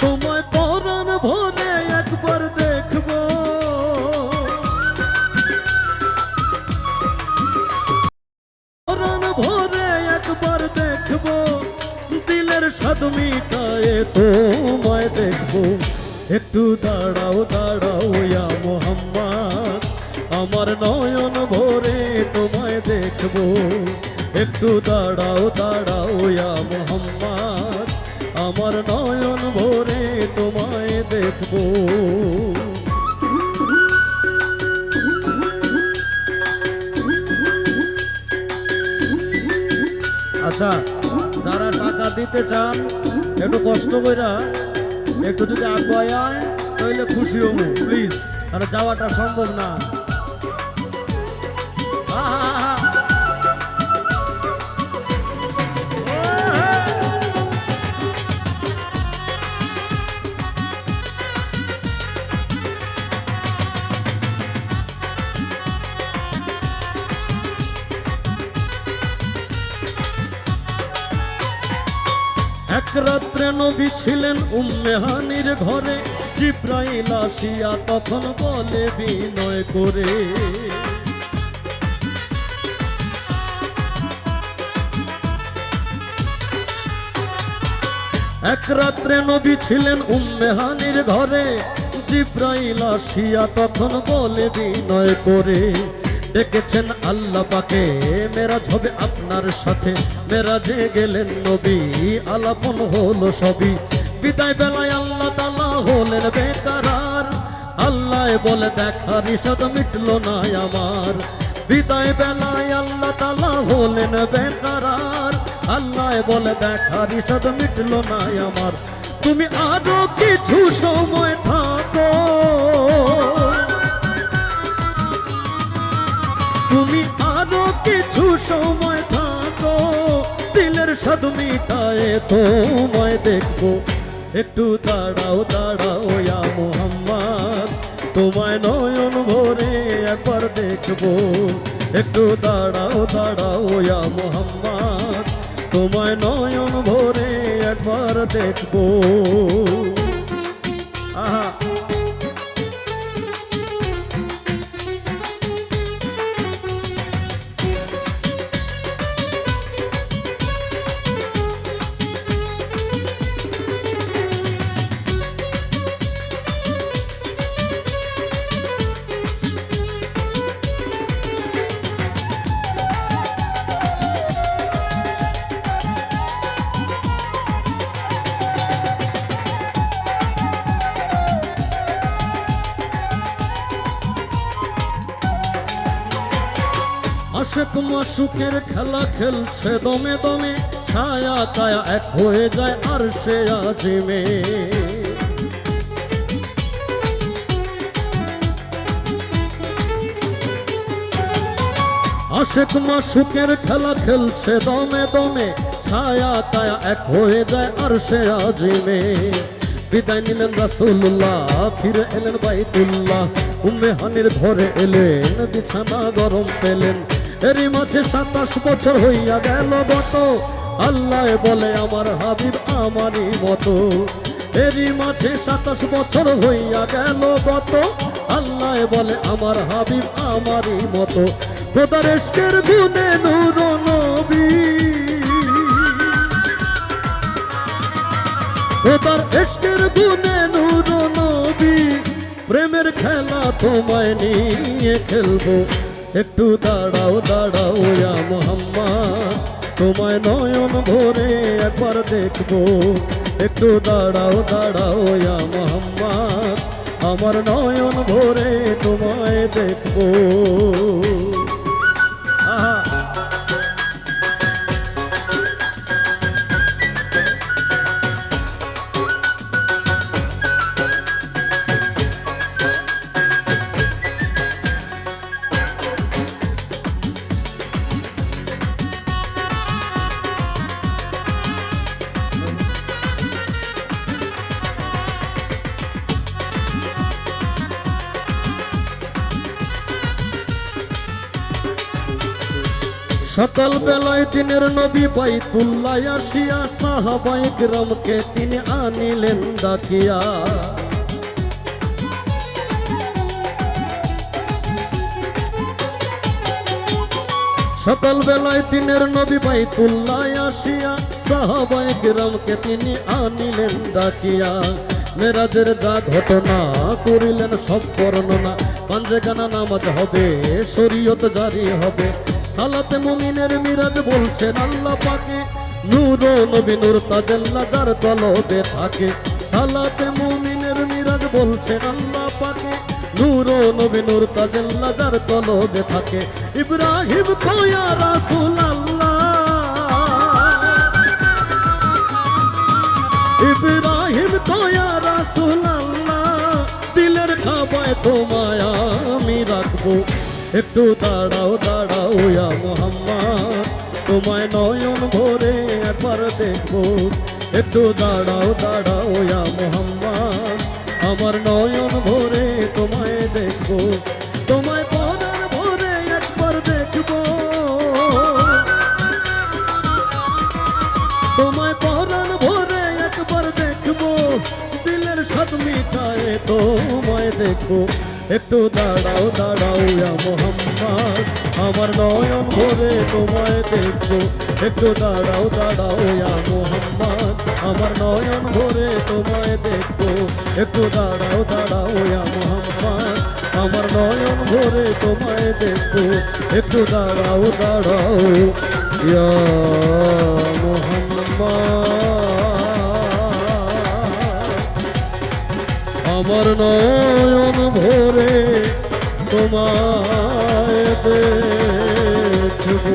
তোমায় পরাণ ভরে একবার দেখব। পরাণ ভরে একবার দেখব। দিলের স্বাদ মিটায়ে তোমায় দেখব। একটু দাঁড়াও দাঁড়াও ইয়া আমার নয়ন ভরে তোমায় দেখব। একটু দাঁড়াও দাঁড়াও ইয়া মোহাম্মদ। আমার নয়ন ভরে তোমায় দেখব। আচ্ছা যারা টাকা দিতে চান, একটু কষ্ট কইরা একটু যদি আগুয়ায় তাহলে খুশি হব প্লিজ আর যাওয়াটা সম্ভব না। এক রাত্রে নবী ছিলেন উম্মেহানির ঘরে। জিব্রাইল আসিয়া তখন বলে, বিনয় করে। এক রাত্রে নবী ছিলেন উম্মেহানির ঘরে। জিব্রাইল আসিয়া তখন বলে, বিনয় করে। ডেকেছেন আল্লাহ পাকে। মেরাজ হবে আপনার সাথে। মেরাজে গেলেন নবী, আলাপন হলো সবই। বিদায় বেলায় আল্লাহ তালা হলেন বেকারার। আল্লাহ বলে, দেখার ইসাদ মিটলো না আমার। বিদায় বেলায় আল্লাহ তালা হলেন বেকারার। আল্লাহ বলে, দেখার ইসাদ মিটলো না আমার। তুমি আরও কিছু সময় থাকো। সময় থাকো, দিলের স্বাদ মিটায়ে তোমায় দেখব। একটু দাঁড়াও দাঁড়াও ইয়া মোহাম্মদ, তোমায় নয়ন ভরে একবার দেখব। একটু দাঁড়াও দাঁড়াও ইয়া মোহাম্মদ, তোমায় নয়ন ভরে একবার দেখব। আহা। আশেক মাসুকের খেলা খেলছে দমে দমে, ছায়া তায়া এক হয়ে যায় আর সে আজিমে। আশেক মাসুকের খেলা খেলছে দমে দমে, ছায়া তায়া এক হয়ে যায় আর সে আজিমে। বিদায় নিলেন রাসুল্লাহ ফিরে এলেন বাইতুল্লাহ, উম্মে হানির ঘরে এলেন, বিছানা গরম পেলেন। এরই মাঝে সাতাশ বছর হইয়া গেল গত। আল্লাহ বলে, আমার হাবিব আমারই মতো। এরই মাঝে সাতাশ বছর হইয়া গেল গত। আল্লাহ বলে, আমার হাবিব আমারই মতো। খোদার এসকের গুনে নূর নবী। খোদার গুনে নূর নবী। প্রেমের খেলা তোমায় নিয়ে খেলব। একটু দাঁড়াও দাঁড়াও ইয়া মোহাম্মদ। তোমায় নয়ন ভরে একবার দেখব। একটু দাঁড়াও দাঁড়াও ইয়া মোহাম্মদ। আমার নয়ন ভরে তোমায় দেখব। সকাল বেলায় দিনের নবী বাইতুল্লাহ আসিয়া সাহাবাই গ্রামকে তিনি আনিলেন ডাকিয়া। সকাল বেলায় দিনের নবী বাইতুল্লাহ আসিয়া সাহাবাই গ্রামকে তিনি আনিলেন ডাকিয়া। মেরাজের যা ঘটনা করিলেন সব বর্ণনা। পাঞ্জেগানা নামাজ হবে, শরীয়ত জারি হবে। সালাতে মুমিনের মিরাজ বলছেন আল্লাহ পাকে। নূর নবী নূর তাজাল্লা যার তলবে থাকে। সালাতে মুমিনের মিরাজ বলছেন আল্লাহ পাকে। নূর নবী নূর তাজাল্লা যার তলবে থাকে। ইব্রাহিম কয়া রাসূল আল্লাহ ইব্রাহিম কয়া রাসূল আল্লাহ দিলের খাবায় তোমায় আমি রাখব। একটু দাঁড়াও দাঁড়াও ইয়া মোহাম্মদ। তোমায় নয়ন ভরে একবার দেখব। একটু দাঁড়াও দাঁড়াও ইয়া মোহাম্মদ। আমার নয়ন ভরে তোমায় দেখব। তোমায় পরার ভরে একবার দেখব। তোমায় পরাণ ভরে একবার দেখব। দিলের স্বাদ মিটায় তোমায় দেখব একটু দাঁড়াও দাঁড়াও মোহাম্মদ। আমার নয়ন ভরে তোমায় দেখব। একটু দাঁড়াও দাঁড়াও মোহাম্মদ। আমার নয়ন ভরে তোমায় দেখব। একটু দাঁড়াও দাঁড়াও মোহাম্মদ। আমার নয়ন ভরে তোমায় দেখব। একটু দাঁড়াও দাঁড়াও মোহাম্মদ। আমার নয়ন ভরে তোমায় দেখব।